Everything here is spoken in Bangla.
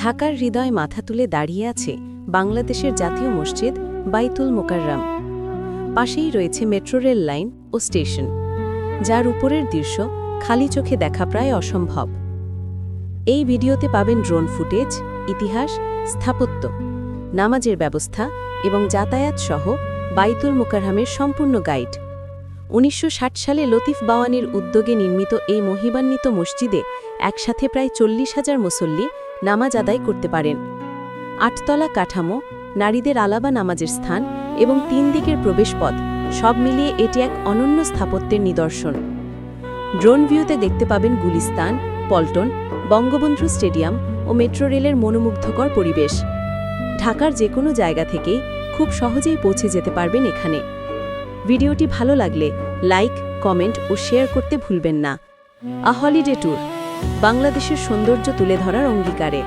ঢাকার হৃদয় মাথা তুলে দাঁড়িয়ে আছে বাংলাদেশের জাতীয় মসজিদ বাইতুল মোকাররাম। পাশেই রয়েছে মেট্রো রেল লাইন ও স্টেশন, যার উপরের দৃশ্য খালি চোখে দেখা প্রায় অসম্ভব। এই ভিডিওতে পাবেন ড্রোন ফুটেজ, ইতিহাস, স্থাপত্য, নামাজের ব্যবস্থা এবং যাতায়াত সহ বাইতুল মোকারহামের সম্পূর্ণ গাইড। উনিশশো ষাট সালে লতিফ বাওয়ানির উদ্যোগে নির্মিত এই মহিমান্বিত মসজিদে একসাথে প্রায় চল্লিশ হাজার মুসল্লি নামাজ আদায় করতে পারেন। আটতলা কাঠামো, নারীদের আলাবা নামাজের স্থান এবং তিন দিকের প্রবেশপথ, সব মিলিয়ে এটি এক অনন্য স্থাপত্যের নিদর্শন। ড্রোন ভিউতে দেখতে পাবেন গুলিস্তান, পল্টন, বঙ্গবন্ধু স্টেডিয়াম ও মেট্রো রেলের মনোমুগ্ধকর পরিবেশ। ঢাকার যে কোনো জায়গা থেকেই খুব সহজেই পৌঁছে যেতে পারবেন এখানে। ভিডিওটি ভালো লাগলে লাইক, কমেন্ট ও শেয়ার করতে ভুলবেন না। A holiday tour. বাংলাদেশের সৌন্দর্য তুলে ধরার অঙ্গীকারে।